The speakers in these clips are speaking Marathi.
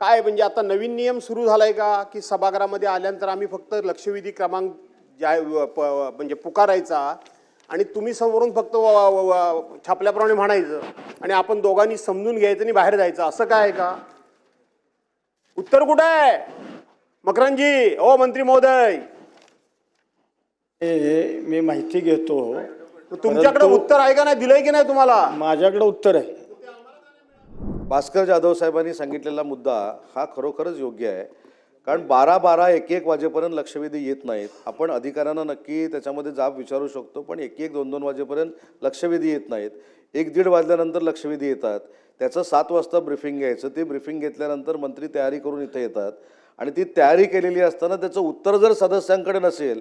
काय म्हणजे आता नवीन नियम सुरू झालाय का? की सभागृहामध्ये आल्यानंतर आम्ही फक्त लक्षवेधी क्रमांक जाय म्हणजे पुकारायचा आणि तुम्ही समोरून फक्त छापल्याप्रमाणे म्हणायचं आणि आपण दोघांनी समजून घ्यायचं आणि बाहेर जायचं. असं काय आहे का? उत्तर कुठं आहे? मकरंजी ओ मंत्री महोदय. हे मी माहिती घेतो. तुमच्याकडे उत्तर आहे का नाही? दिलंय की नाही तुम्हाला? माझ्याकडे उत्तर आहे. भास्कर जाधव साहेबांनी सांगितलेला मुद्दा हा खरोखरच योग्य आहे. कारण बारा बारा एक एक वाजेपर्यंत लक्षवेधी येत नाहीत. आपण अधिकाऱ्यांना नक्की त्याच्यामध्ये जाब विचारू शकतो पण एक एक दोन दोन वाजेपर्यंत लक्षवेधी येत नाहीत. एक दीड वाजल्यानंतर लक्षवेधी येतात. त्याचं सात वाजता ब्रिफिंग घ्यायचं. ते ब्रिफिंग घेतल्यानंतर मंत्री तयारी करून इथे येतात. आणि ती तयारी केलेली असताना त्याचं उत्तर जर सदस्यांकडे नसेल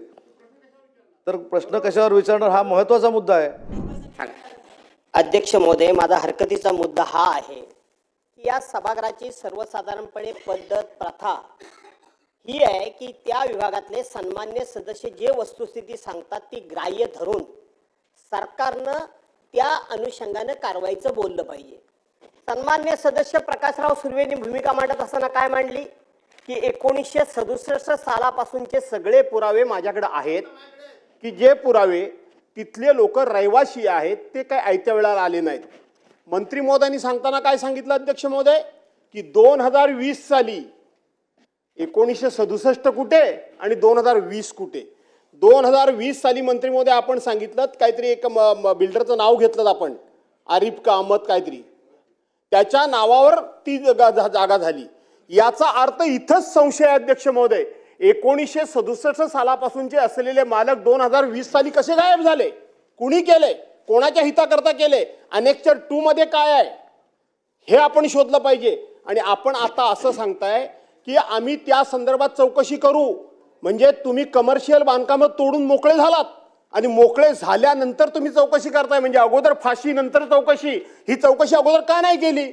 तर प्रश्न कशावर विचारणार? हा महत्त्वाचा मुद्दा आहे. अध्यक्ष महोदय माझा हरकतीचा मुद्दा हा आहे. या सभागृहाची सर्वसाधारणपणे पद्धत प्रथा ही आहे की त्या विभागातले सन्मान्य सदस्य जे वस्तुस्थिती सांगतात ती ग्राह्य धरून सरकारनं त्या अनुषंगानं कारवाईचं बोललं पाहिजे. सन्मान्य सदस्य प्रकाशराव सुर्वेनी भूमिका मांडत असताना काय मांडली? की एकोणीसशे सदुसष्ट सालापासूनचे सगळे पुरावे माझ्याकडे आहेत. की जे पुरावे तिथले लोक रहिवाशी आहेत ते काय आयत्या वेळाला आले नाहीत. मंत्री महोदयांनी सांगताना काय सांगितलं अध्यक्ष महोदय? की दोन हजार वीस साली एकोणीसशे सदुसष्ट कुठे आणि दोन हजार वीस कुठे? दोन हजार वीस साली मंत्री महोदय आपण सांगितलं काहीतरी एक म- बिल्डरचं नाव घेतलं आपण आरिफ का अहमद काहीतरी. त्याच्या नावावर ती जागा जागा झाली. याचा अर्थ इथंच संशय अध्यक्ष महोदय. एकोणीसशे सदुसष्ट सालापासूनचे असलेले मालक दोन हजार वीस साली कसे गायब झाले? कुणी केले? कोणाच्या हिताकरता केले? अनेक्चर टू मध्ये काय आहे? हे आपण शोधलं पाहिजे. आणि आपण आता असं सांगताय की आम्ही त्या संदर्भात चौकशी करू. म्हणजे तुम्ही कमर्शियल बांधकामं तोडून मोकळे झालात. आणि मोकळे झाल्यानंतर तुम्ही चौकशी करताय. म्हणजे अगोदर फाशी नंतर चौकशी. ही चौकशी अगोदर का नाही केली?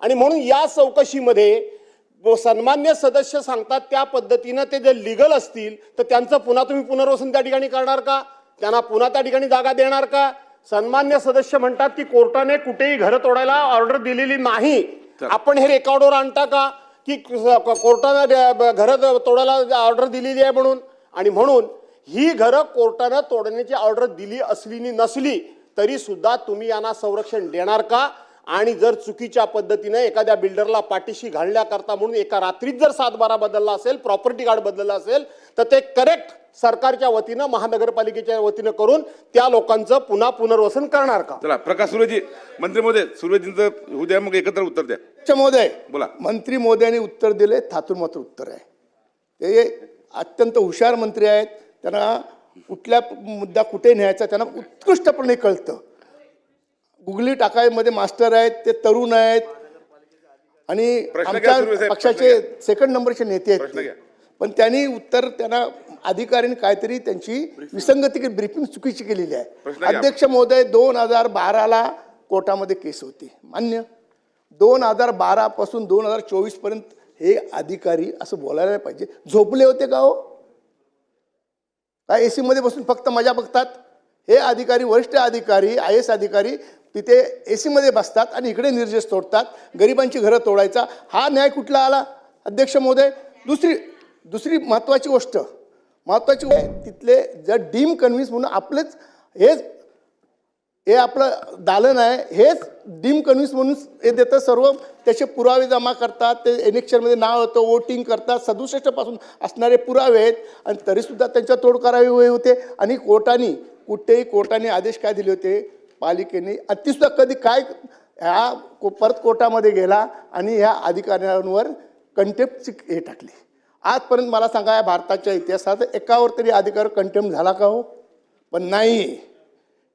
आणि म्हणून या चौकशीमध्ये सन्मान्य सदस्य सांगतात त्या पद्धतीनं ते जे लिगल असतील तर त्यांचं पुन्हा तुम्ही पुनर्वसन त्या ठिकाणी करणार का? त्यांना पुन्हा त्या ठिकाणी जागा देणार का? सन्मान्य सदस्य म्हणतात की कोर्टाने कुठेही घरं तोडायला ऑर्डर दिलेली नाही. आपण हे रेकॉर्डवर आणता का? की कोर्टानं घरं तोडायला ऑर्डर दिलेली आहे म्हणून. आणि म्हणून ही घरं कोर्टानं तोडण्याची ऑर्डर दिली असली नसली तरी सुद्धा तुम्ही यांना संरक्षण देणार का? आणि जर चुकीच्या पद्धतीने एखाद्या बिल्डरला पाठीशी घालण्याकरता म्हणून एका रात्रीत जर सात बारा बदलला असेल प्रॉपर्टी कार्ड बदललं असेल तर ते करेक्ट सरकारच्या वतीनं महानगरपालिकेच्या वतीनं करून त्या लोकांचं पुन्हा पुनर्वसन करणार का? चला प्रकाश सुर्वेजी मंत्री महोदय सुर्वेजींचं होऊ द्या मग एकत्र उत्तर द्या. अध्यक्ष महोदय. बोला. मंत्री महोदयांनी उत्तर दिले थातूर मात्र उत्तर आहे. ते अत्यंत हुशार मंत्री आहेत. त्यांना कुठल्या मुद्दा कुठे न्यायचा त्यांना उत्कृष्टपणे कळतं. गुगली टाकायमध्ये मास्टर आहेत ते तरुण आहेत. आणि प्रश्न घ्या, सुर्वे आमच्या साहेब, पक्षाचे सेकंड नंबरचे नेते आहेत प्रश्न. पण त्यांनी उत्तर त्यांना अधिकाऱ्यांनी काहीतरी त्यांची विसंगती ब्रीफिंग चुकीची केलेली आहे. अध्यक्ष महोदय दोन हजार बाराला कोर्टामध्ये केस होती. मान्य. दोन हजार बारापासून दोन हजार चोवीसपर्यंत हे अधिकारी असं बोलायला पाहिजे. झोपले होते का हो? काय एसी मध्ये बसून फक्त मजा बघतात? हे अधिकारी वरिष्ठ अधिकारी आय एस अधिकारी तिथे एसी मध्ये बसतात आणि इकडे निर्देश तोडतात. गरिबांची घरं तोडायचा. हा न्याय कुठला आला? अध्यक्ष महोदय दुसरी दुसरी महत्वाची गोष्ट. महत्वाची तिथले जर डीम कन्व्हिन्स म्हणून आपलेच हेच हे आपलं दालन आहे हेच डीम कन्व्हिन्स म्हणून हे देतं सर्व. त्याचे पुरावे जमा करतात ते इलेक्शनमध्ये नाव होतं वोटिंग करतात सदुसष्टपासून असणारे पुरावे आहेत. आणि तरीसुद्धा त्यांच्या तोड करावे हवे होते. आणि कोर्टाने कुठेही कोर्टाने आदेश काय दिले होते? पालिकेने आणि कधी काय ह्या को- परत कोर्टामध्ये गेला आणि ह्या अधिकाऱ्यांवर कंटेप्टची हे टाकली. आजपर्यंत मला सांगा या भारताच्या इतिहासात एकावर तरी अधिकार कंटेम्प्ट झाला का हो? पण नाही.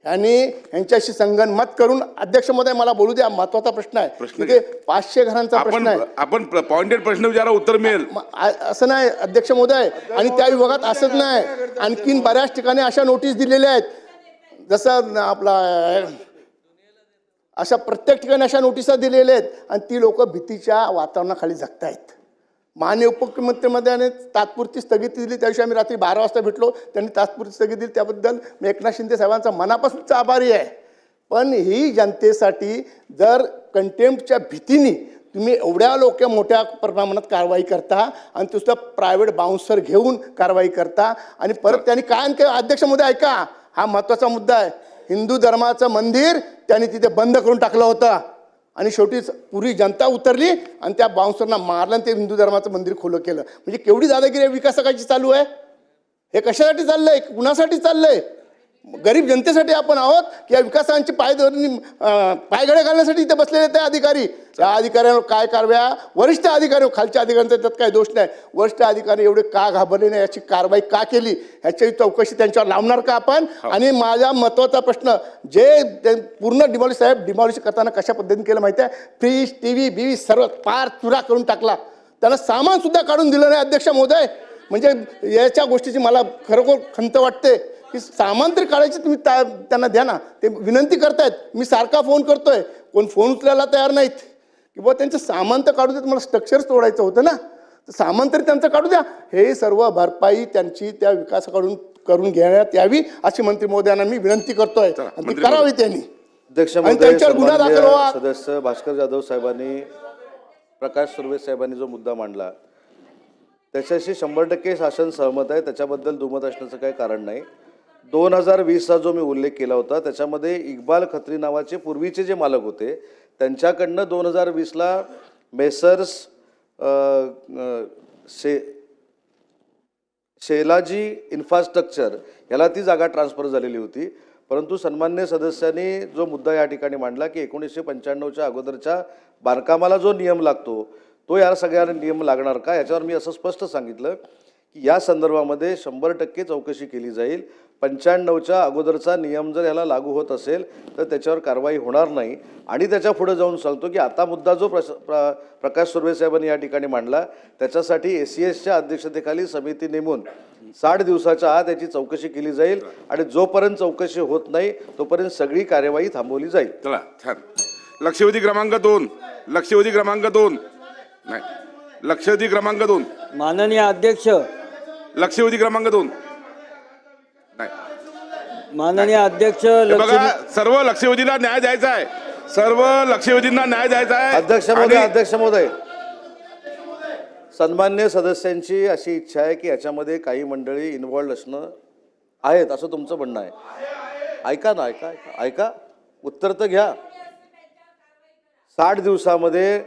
आणि यांच्याशी संगनमत करून अध्यक्ष महोदय मला बोलू द्या. महत्त्वाचा प्रश्न आहे. तिथे पाचशे घरांचा प्रश्न आहे. आपण पॉइंटेड प्रश्न विचारा उत्तर मिळेल. असं नाही अध्यक्ष महोदय. आणि त्या विभागात असंच नाही. आणखीन बऱ्याच ठिकाणी अशा नोटीस दिलेल्या आहेत. जसं आपला अशा प्रत्येक ठिकाणी अशा नोटिसा दिलेल्या आहेत. आणि ती लोक भीतीच्या वातावरणाखाली जगतायत. मान्य उपमुख्यमंत्र्यांमध्ये तात्पुरती स्थगिती दिली त्या दिवशी आम्ही रात्री बारा वाजता भेटलो. त्यांनी तात्पुरती स्थगिती दिली. त्याबद्दल मी एकनाथ शिंदे साहेबांचा मनापासूनचा आभारी आहे. पण ही जनतेसाठी जर कंटेम्पच्या भीतीने तुम्ही एवढ्या लोक मोठ्या प्रमाणात कारवाई करता आणि तुझं प्रायव्हेट बाउन्सर घेऊन कारवाई करता आणि परत त्यांनी काय आणि अध्यक्ष मुद्दा ऐका हा महत्त्वाचा मुद्दा आहे. हिंदू धर्माचं मंदिर त्यांनी तिथे बंद करून टाकलं होतं. आणि शेवटी पुरी जनता उतरली आणि त्या बाउन्सरना मारलं आणि ते हिंदू धर्माचं मंदिर खुलं केलं. म्हणजे केवढी दादागिरी आहे विकासकाची चालू आहे? हे कशासाठी चाललंय? कुणासाठी चाललंय? गरीब जनतेसाठी आपण आहोत की या विकासांची पायधरणी अं, पायघडे घालण्यासाठी इथे बसलेले ते अधिकारी. या अधिकाऱ्यांवर काय कारवाया? वरिष्ठ अधिकारी खालच्या अधिकाऱ्यांचा त्यात काही दोष नाही. वरिष्ठ अधिकारी एवढे का घाबरले नाही? याची कारवाई का केली? ह्याची चौकशी त्यांच्यावर लावणार का आपण? आणि माझा महत्त्वाचा प्रश्न जे पूर्ण डिमॉलिश साहेब डिमॉलिश करताना कशा पद्धतीने केलं माहिती आहे? फ्रीज टी व्ही बीव्ही सर्व पार चुरा करून टाकला. त्यांना सामान सुद्धा काढून दिलं नाही अध्यक्ष महोदय. म्हणजे याच्या गोष्टीची मला खरोखर खंत वाटते. की सामान तरी काढायचे तुम्ही त्या त्यांना द्या ना. ते विनंती करतायत मी सारखा फोन करतोय. कोण फोन उचलायला तयार नाहीत. की बुवा त्यांचं सामान तर काढू देत मला स्ट्रक्चरच तोडायचं होतं ना. तर सामान तरी त्यांचं काढू द्या. हे सर्व भरपाई त्यांची त्या विकासाकडून करून घेण्यात यावी अशी मंत्री महोदयांना मी विनंती करतोय. आणि ती करावी त्यांनी. सदस्य भास्कर जाधव साहेबांनी प्रकाश सुर्वे साहेबांनी जो मुद्दा मांडला त्याच्याशी शंभर टक्के शासन सहमत आहे. त्याच्याबद्दल दुमत असण्याचं काही कारण नाही. दोन हजार वीसचा जो मी उल्लेख केला होता त्याच्यामध्ये इक्बाल खत्री नावाचे पूर्वीचे जे मालक होते त्यांच्याकडनं दोन हजार वीसला मेसर्स शे शेलाजी इन्फ्रास्ट्रक्चर याला ती जागा ट्रान्सफर झालेली होती. परंतु सन्मान्य सदस्यांनी जो मुद्दा या ठिकाणी मांडला की एकोणीसशे पंच्याण्णवच्या अगोदरच्या बांधकामाला जो नियम लागतो तो या सगळ्या नियम लागणार का? याच्यावर मी असं स्पष्ट सांगितलं. की या संदर्भामध्ये शंभर टक्के चौकशी केली जाईल. पंच्याण्णवच्या अगोदरचा नियम जर याला लागू होत असेल तर त्याच्यावर कारवाई होणार नाही. आणि त्याच्या पुढे जाऊन सांगतो की आता मुद्दा जो प्रस प्र प्रकाश सुर्वे साहेबांनी या ठिकाणी मांडला त्याच्यासाठी ए सी एसच्या अध्यक्षतेखाली समिती नेमून साठ दिवसाच्या आत याची चौकशी केली जाईल आणि जोपर्यंत चौकशी होत नाही तोपर्यंत सगळी कार्यवाही थांबवली जाईल. चला छान. लक्षवेधी क्रमांक दोन. लक्षवेधी क्रमांक दोन. नाही. लक्षवेधी क्रमांक दोन. माननीय अध्यक्ष लक्षवेधी क्रमांक दोन. नाही. माननीय अध्यक्ष बघा सर्व लक्षवेधीला न्याय द्यायचा आहे. सर्व लक्षवेधींना न्याय द्यायचा आहे. अध्यक्ष महोदय अध्यक्ष महोदय. सन्मान्य सदस्यांची अशी इच्छा आहे की याच्यामध्ये काही मंडळी इन्व्हॉल्ड असणं आहेत असं तुमचं म्हणणं आहे. ऐका ना ऐका ऐका. ऐका. उत्तर तर घ्या. साठ दिवसामध्ये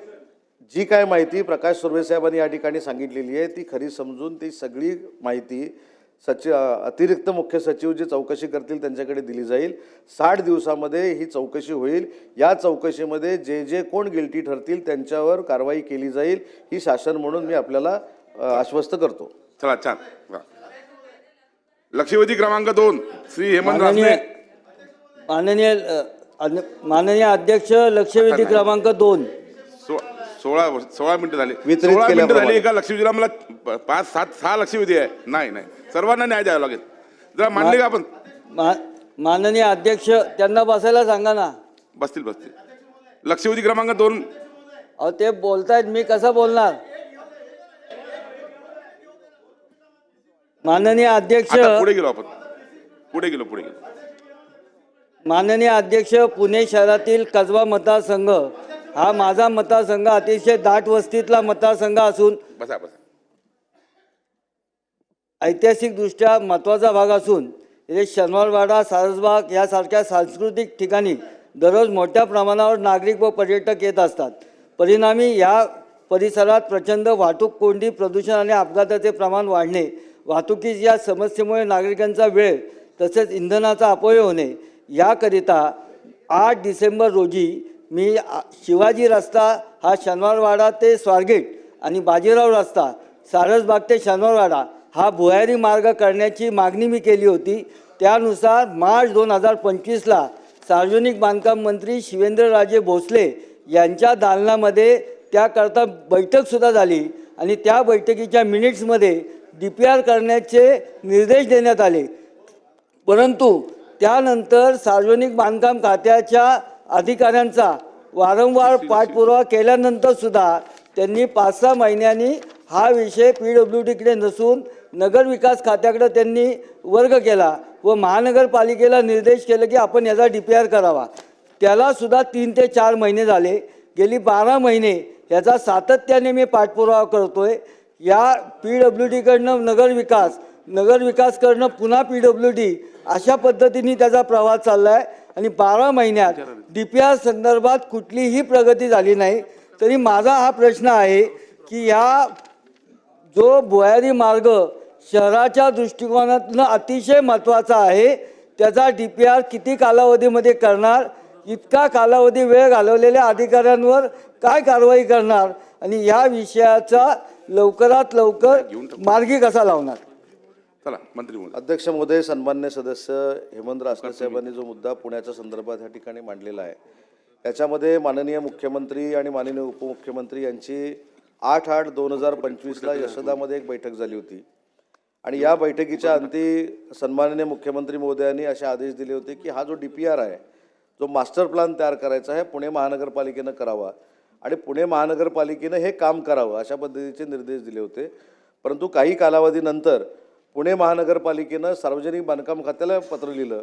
जी काय माहिती प्रकाश सुर्वे साहेबांनी या ठिकाणी सांगितलेली आहे ती खरी समजून ती सगळी माहिती सचिव अतिरिक्त मुख्य सचिव जे चौकशी करतील त्यांच्याकडे दिली जाईल. साठ दिवसामध्ये ही चौकशी होईल. या चौकशीमध्ये जे जे कोण गिल्टी ठरतील त्यांच्यावर कारवाई केली जाईल ही शासन म्हणून मी आपल्याला आश्वस्त करतो. चला छान. लक्षवेधी क्रमांक दोन श्री हेमंत माननीय रासने. माननीय माननीय अध्यक्ष लक्षवेधी क्रमांक दोन. सोळा वर्ष- सोळा मिनिटं झाली. वितरित सोळा मिनिटं. झाली एका लक्षवेधीला मला पाच सात सहा लक्षवेधी आहे. नाही नाही. सर्वांना न्याय द्यावा लागेल. जरा मांडले का आपण? मा माननीय अध्यक्ष त्यांना बसायला सांगा ना. बसतील बसतील. लक्षवेधी क्रमांक दोन. अहो ते बोलतायत मी कसं बोलणार? माननीय अध्यक्ष आता पुढे गेलो आपण. पुढे गेलो पुढे गेलो. माननीय अध्यक्ष पुणे शहरातील कसबा मतदारसंघ. हा माझा मतदारसंघ अतिशय दाट वस्तीतला मतदारसंघ असून बसा बसा. ऐतिहासिकदृष्ट्या महत्त्वाचा भाग असून इथे शनिवारवाडा सारसबाग यासारख्या सांस्कृतिक ठिकाणी दररोज मोठ्या प्रमाणावर नागरिक व पर्यटक येत असतात. परिणामी या परिसरात प्रचंड वाहतूक कोंडी प्रदूषण आणि अपघाताचे प्रमाण वाढणे वाहतुकीच्या या समस्येमुळे नागरिकांचा वेळ तसेच इंधनाचा अपव्यय होणे याकरिता आठ डिसेंबर रोजी मी शिवाजी रस्ता हा शनिवारवाडा ते स्वारगेट आणि बाजीराव रस्ता सारसबाग ते शनिवारवाडा हा भुयारी मार्ग करण्याची मागणी मी केली होती. त्यानुसार मार्च दोन हजार पंचवीसला सार्वजनिक बांधकाम मंत्री शिवेंद्रराजे भोसले यांच्या दालनामध्ये त्याकरता बैठकसुद्धा झाली आणि त्या बैठकीच्या मिनिट्समध्ये डी पी आर करण्याचे निर्देश देण्यात आले. परंतु त्यानंतर सार्वजनिक बांधकाम खात्याच्या अधिकाऱ्यांचा वारंवार पाठपुरावा केल्यानंतर सुद्धा त्यांनी पाच सहा महिन्यांनी हा विषय पी डब्ल्यू डीकडे नसून नगरविकास खात्याकडे त्यांनी वर्ग केला व महानगरपालिकेला निर्देश केले की आपण याचा डी पी आर करावा. त्याला सुद्धा तीन ते चार महिने झाले. गेली बारा महिने याचा सातत्याने मी पाठपुरावा करतोय. या पी डब्ल्यू डीकडनं नगर विकास नगर विकास करणं पुन्हा पी डब्ल्यू डी अशा पद्धतीने त्याचा प्रवास चालला आहे आणि बारा महिन्यात डी पी आर संदर्भात कुठलीही प्रगती झाली नाही तरी माझा हा प्रश्न आहे की ह्या जो भुयारी मार्ग शहराच्या दृष्टिकोनातून अतिशय महत्त्वाचा आहे त्याचा डी पी आर किती कालावधीमध्ये करणार इतका कालावधी वेळ घालवलेल्या अधिकाऱ्यांवर काय कारवाई करणार आणि या विषयाचा लवकरात लवकर मार्गी कसा लावणार? चला मंत्री अध्यक्ष महोदय सन्मान्य सदस्य हेमंत रासने साहेबांनी जो मुद्दा पुण्याच्या संदर्भात या ठिकाणी मांडलेला आहे याच्यामध्ये माननीय मुख्यमंत्री आणि माननीय उपमुख्यमंत्री यांची आठ आठ दोन हजार पंचवीसला यशोदामध्ये एक बैठक झाली होती. आणि या बैठकीच्या अंती सन्माननीय मुख्यमंत्री महोदयांनी असे आदेश दिले होते की हा जो डी पी आर आहे जो मास्टर प्लॅन तयार करायचा आहे पुणे महानगरपालिकेनं करावा आणि पुणे महानगरपालिकेनं हे काम करावं अशा पद्धतीचे निर्देश दिले होते. परंतु काही कालावधीनंतर पुणे महानगरपालिकेनं सार्वजनिक बांधकाम खात्याला पत्र लिहिलं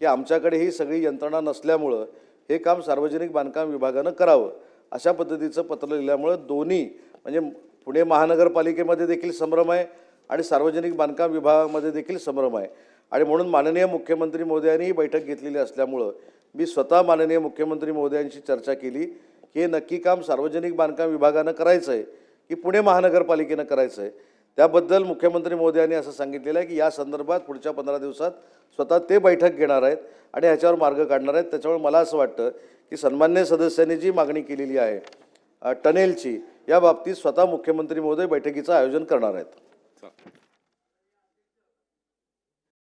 की आमच्याकडे ही सगळी यंत्रणा नसल्यामुळं हे काम सार्वजनिक बांधकाम विभागानं करावं. अशा पद्धतीचं पत्र लिहिल्यामुळं दोन्ही म्हणजे पुणे महानगरपालिकेमध्ये देखील संभ्रम आहे आणि सार्वजनिक बांधकाम विभागामध्ये देखील संभ्रम आहे. आणि म्हणून माननीय मुख्यमंत्री मोदयांनी ही बैठक घेतलेली असल्यामुळं मी स्वतः माननीय मुख्यमंत्री मोदयांशी चर्चा केली की हे नक्की काम सार्वजनिक बांधकाम विभागानं करायचं आहे की पुणे महानगरपालिकेनं करायचं आहे त्याबद्दल मुख्यमंत्री महोदयांनी असं सांगितलेलं आहे की या संदर्भात पुढच्या पंधरा दिवसात स्वतः ते बैठक घेणार आहेत आणि ह्याच्यावर मार्ग काढणार आहेत. त्याच्यामुळे मला असं वाटतं की सन्मान्य सदस्यांनी जी मागणी केलेली आहे टनेलची या बाबतीत स्वतः मुख्यमंत्री महोदय बैठकीचं आयोजन करणार आहेत.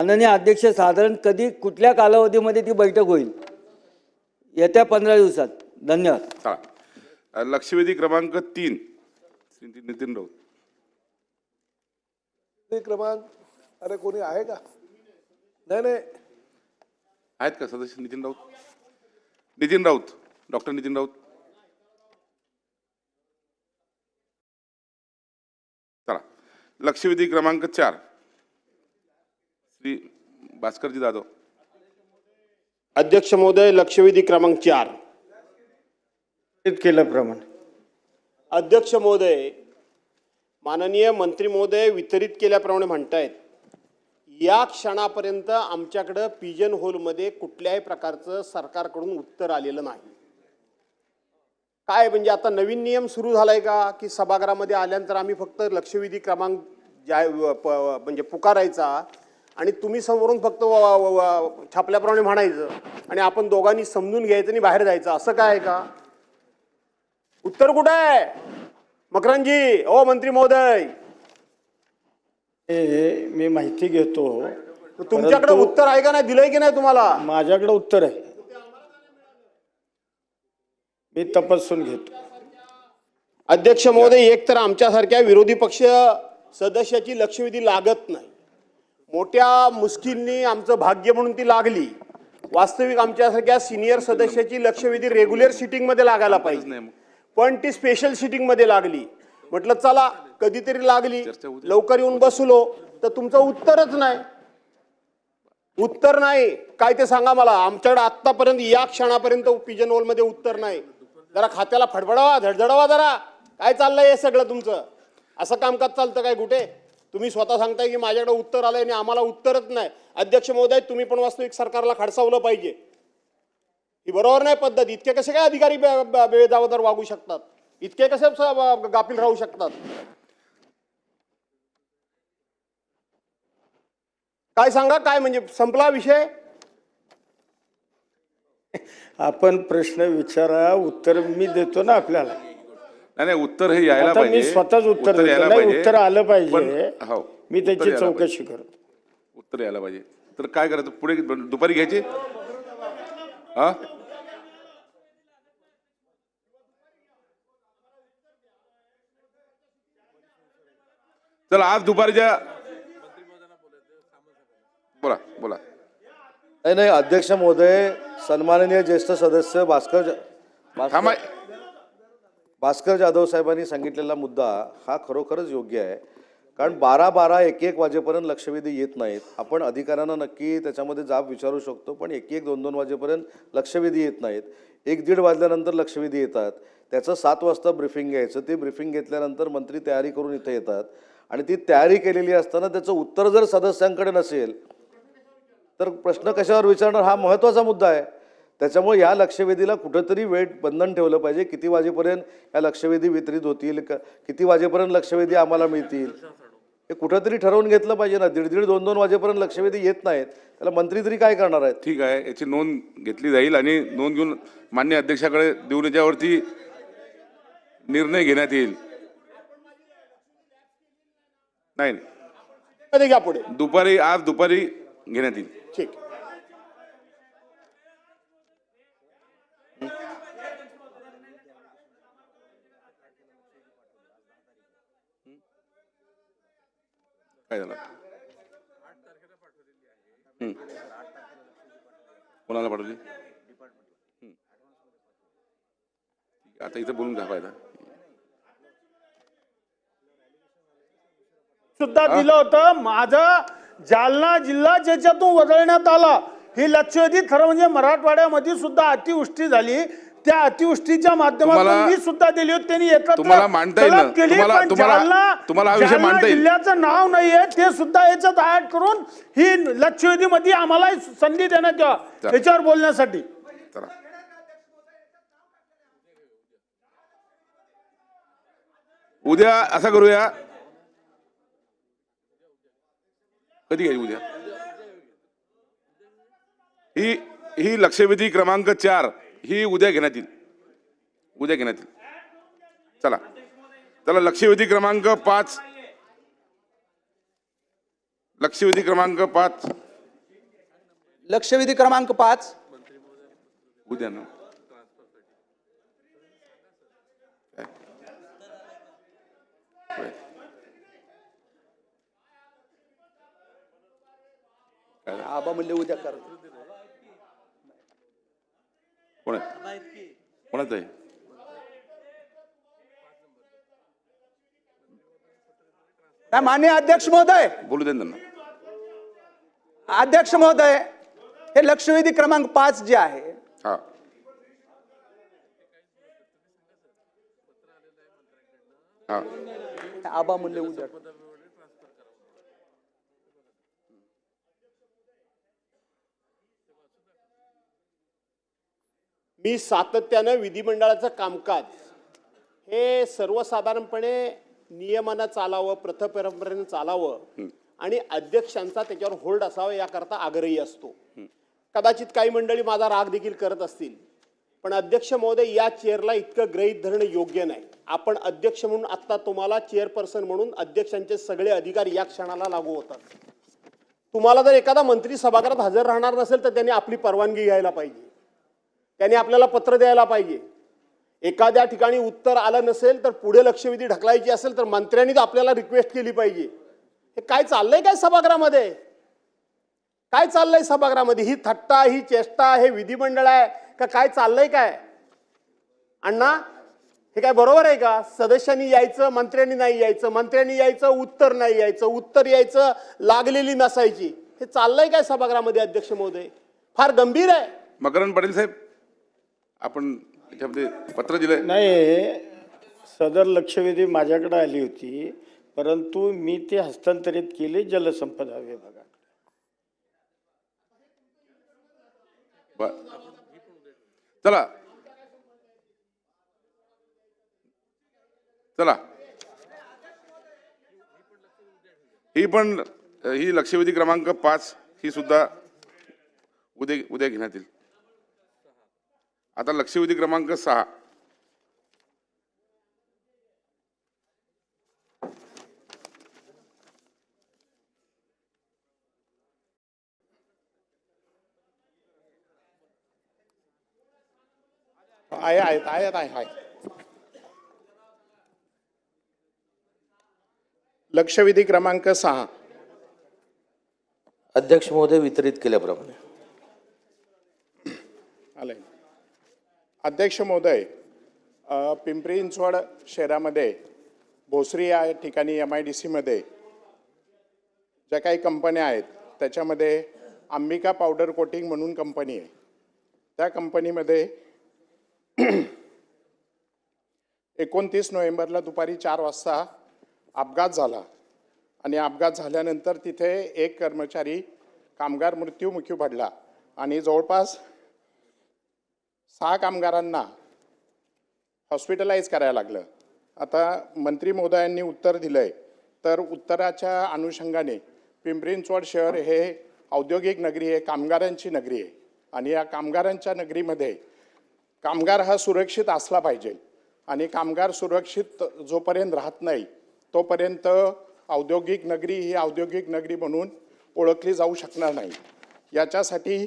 माननीय अध्यक्ष साधारण कधी कुठल्या कालावधीमध्ये ती बैठक होईल? येत्या पंधरा दिवसात. धन्यवाद. लक्षवेधी क्रमांक तीन. श्री नितीन राऊत. क्रमांक. अरे कोणी आहे का? नाही नाही. आहेत का सदस्य? नितीन राऊत. नितीन राऊत. डॉक्टर नितीन राऊत. चला. लक्षवेधी क्रमांक चार. श्री भास्करजी जाधव अध्यक्ष महोदय लक्षवेधी क्रमांक चार. केल्याप्रमाणे अध्यक्ष महोदय माननीय मंत्री महोदय वितरित केल्याप्रमाणे म्हणतायत या क्षणापर्यंत आमच्याकडं पिजन होलमध्ये कुठल्याही प्रकारचं सरकारकडून उत्तर आलेलं नाही. काय म्हणजे आता नवीन नियम सुरू झालाय का? की सभागृहामध्ये आल्यानंतर आम्ही फक्त लक्षवेधी क्रमांक जा म्हणजे पुकारायचा आणि तुम्ही समोरून फक्त छापल्याप्रमाणे म्हणायचं आणि आपण दोघांनी समजून घ्यायचं आणि बाहेर जायचं. असं काय आहे का? उत्तर कुठं आहे? मकरंजी ओ मंत्री महोदय. हे मी माहिती घेतो. तुमच्याकडे परंतु उत्तर आहे का नाही दिलंय की नाही तुम्हाला? माझ्याकडे उत्तर आहे. मी तपासून घेतो. अध्यक्ष महोदय एक तर आमच्यासारख्या विरोधी पक्ष सदस्याची लक्षवेधी लागत नाही. मोठ्या मुश्किलनी आमचं भाग्य म्हणून ती लागली. वास्तविक आमच्यासारख्या सिनियर सदस्याची लक्षवेधी रेग्युलर सिटिंगमध्ये लागायला पाहिजे. पण ती स्पेशल सिटिंगमध्ये लागली. म्हटलं चला कधीतरी लागली. लवकर येऊन बसलो. तर तुमचं उत्तरच नाही. उत्तर नाही. काय ते सांगा मला. आमच्याकडे आत्तापर्यंत या क्षणापर्यंत पिजनमध्ये उत्तर नाही. जरा खात्याला फडफडावा धडधडावा जरा. काय चाललंय हे सगळं तुमचं? असं कामकाज चालतं काय कुठे? तुम्ही स्वतः सांगताय की माझ्याकडे उत्तर आलंय आणि आम्हाला उत्तरच नाही. अध्यक्ष महोदय तुम्ही पण वास्तविक सरकारला खडसावलं पाहिजे. ही बरोबर नाही पद्धत. इतके कसे काय अधिकारी बे- बे- बेजबाबदार वागू शकतात? इतके कसे गाफील राहू शकतात? काय सांगा? काय म्हणजे संपला विषय? आपण प्रश्न विचारा उत्तर मी देतो ना आपल्याला. नाही नाही उत्तर हे यायला आता मी पाहिजे. स्वतःच उत्तर देतो. नाही. उत्तर आलं पाहिजे. पण- हो मी उत्तर त्याची यायला चौकशी करतो. उत्तर यायला पाहिजे. तर काय करायचं? पुढे दुपारी घ्यायची? हा? चला आज दुपारच्या बोला बोला. नाही नाही अध्यक्ष महोदय सन्माननीय ज्येष्ठ सदस्य भास्कर जा- थांबा. भास्कर जाधव साहेबांनी सांगितलेला मुद्दा हा खरोखरच योग्य आहे. कारण बारा बारा एक एक वाजेपर्यंत लक्षवेधी येत नाहीत. आपण अधिकाऱ्यांना नक्की त्याच्यामध्ये जाब विचारू शकतो पण एक एक दोन दोन वाजेपर्यंत लक्षवेधी येत नाहीत. एक दीड वाजल्यानंतर लक्षवेधी येतात. त्याचं सात वाजता ब्रिफिंग घ्यायचं. ते ब्रिफिंग घेतल्यानंतर मंत्री तयारी करून इथे येतात. आणि ती तयारी केलेली असताना त्याचं उत्तर जर सदस्यांकडे नसेल तर प्रश्न कशावर विचारणार? हा महत्त्वाचा मुद्दा आहे. त्याच्यामुळे या लक्षवेधीला कुठंतरी वेळ बंधन ठेवलं पाहिजे. किती वाजेपर्यंत या लक्षवेधी वितरित होतील? क- किती वाजेपर्यंत लक्षवेधी आम्हाला मिळतील? हे कुठंतरी ठरवून घेतलं पाहिजे ना. दीड दीड दोन दोन वाजेपर्यंत लक्षवेधी येत नाहीत. त्याला मंत्री तरी काय करणार आहेत? ठीक आहे. याची नोंद घेतली जाईल आणि नोंद घेऊन मान्य अध्यक्षाकडे देऊन याच्यावरती निर्णय घेण्यात येईल. नाही नाही. घ्या पुढे दुपारी आज दुपारी घेण्यात येईल ठीक काय झालं. कोणाला पाठवली. आता इथं बोलून घ्या फायदा सुद्धा दिलं होतं. माझा जालना जिल्हा ज्याच्यातून वदळण्यात आला ही लक्षवेधी खरं म्हणजे मराठवाड्यामध्ये सुद्धा अतिवृष्टी झाली. त्या अतिवृष्टीच्या माध्यमातून मी सुद्धा दिली होती. त्यांनी एकत्र मांडता येईल केली, पण जालना- जालना. जिल्ह्याचं नाव नाहीये. ते सुद्धा याच्यात ऍड करून ही लक्षवेधीमध्ये आम्हाला संधी देण्यात यावं. याच्यावर बोलण्यासाठी. उद्या असं करूया. कधी घ्यायची उद्या? ही ही लक्षवेधी क्रमांक चार ही उद्या घेण्यात येईल. उद्या घेण्यात येईल. चला. चला लक्षवेधी क्रमांक पाच. लक्षवेधी क्रमांक पाच. लक्षवेधी क्रमांक पाच. उद्या ना. काय? होय. आबा म्हणले उद्या कर. कोण आहे? कोणाचं आहे? नाही, माननीय अध्यक्ष महोदय. बोलू दे त्यांना. अध्यक्ष महोदय हे लक्षवेधी क्रमांक पाच जे आहे हा. हा. आबा म्हणले उद्या मी सातत्यानं विधिमंडळाचं कामकाज हे सर्वसाधारणपणे नियमानं चालावं प्रथपरंपरेनं चालावं आणि अध्यक्षांचा त्याच्यावर होल्ड असावा याकरता आग्रही असतो. कदाचित काही मंडळी माझा राग देखील करत असतील पण अध्यक्ष महोदय या चेअरला इतकं गृहीत धरणं योग्य नाही. आपण अध्यक्ष म्हणून आत्ता तुम्हाला चेअरपर्सन म्हणून अध्यक्षांचे सगळे अधिकार या क्षणाला लागू होतात. तुम्हाला जर एखादा मंत्री सभागृहात हजर राहणार नसेल तर त्यांनी आपली परवानगी घ्यायला पाहिजे. त्यांनी आपल्याला पत्र द्यायला पाहिजे. एखाद्या ठिकाणी उत्तर आलं नसेल तर पुढे लक्षवेधी ढकलायची असेल तर मंत्र्यांनीच आपल्याला रिक्वेस्ट केली पाहिजे. हे काय चाललंय काय सभागृहामध्ये? काय चाललंय सभागृहामध्ये? ही थट्टा ही चेष्टा हे विधिमंडळ आहे का काय चाललंय काय? अण्णा हे काय बरोबर आहे का? सदस्यांनी यायचं मंत्र्यांनी नाही यायचं मंत्र्यांनी यायचं उत्तर नाही यायचं उत्तर यायचं लागलेली नसायची. हे चाललंय काय सभागृहामध्ये अध्यक्ष महोदय? फार गंभीर आहे. मकरन पाटील साहेब आपण याच्यामध्ये पत्र दिलंय? नाही सदर लक्षवेधी माझ्याकडे आली होती परंतु मी ते हस्तांतरित केले जलसंपदा विभागात बर. चला. चला. ही पण ही लक्षवेधी क्रमांक पाच ही सुद्धा उद्या उद्या घेण्यात येईल. आता लक्षवेधी क्रमांक सहा. आहे आहेत आहेत आहे आहे. लक्षविधी क्रमांक सहा. अध्यक्ष महोदय वितरित केल्याप्रमाणे. आलंय. अध्यक्ष महोदय पिंपरी चिंचवड शहरामध्ये भोसरी या ठिकाणी एम आय डी सीमध्ये ज्या काही कंपन्या आहेत त्याच्यामध्ये अंबिका पावडर कोटिंग म्हणून कंपनी आहे. त्या कंपनीमध्ये एकोणतीस नोव्हेंबरला दुपारी चार वाजता अपघात झाला. आणि अपघात झाल्यानंतर तिथे एक कर्मचारी कामगार मृत्यूमुखी पडला. आणि जवळपास सहा कामगारांना हॉस्पिटलाइज करायला लागलं. आता मंत्री महोदयांनी उत्तर दिलं आहे तर उत्तराच्या अनुषंगाने पिंपरींचवड शहर हे औद्योगिक नगरी आहे कामगारांची नगरी आहे. आणि या कामगारांच्या नगरीमध्ये कामगार हा सुरक्षित असला पाहिजे. आणि कामगार सुरक्षित जोपर्यंत राहत नाही तोपर्यंत औद्योगिक नगरी ही औद्योगिक नगरी म्हणून ओळखली जाऊ शकणार नाही. याच्यासाठी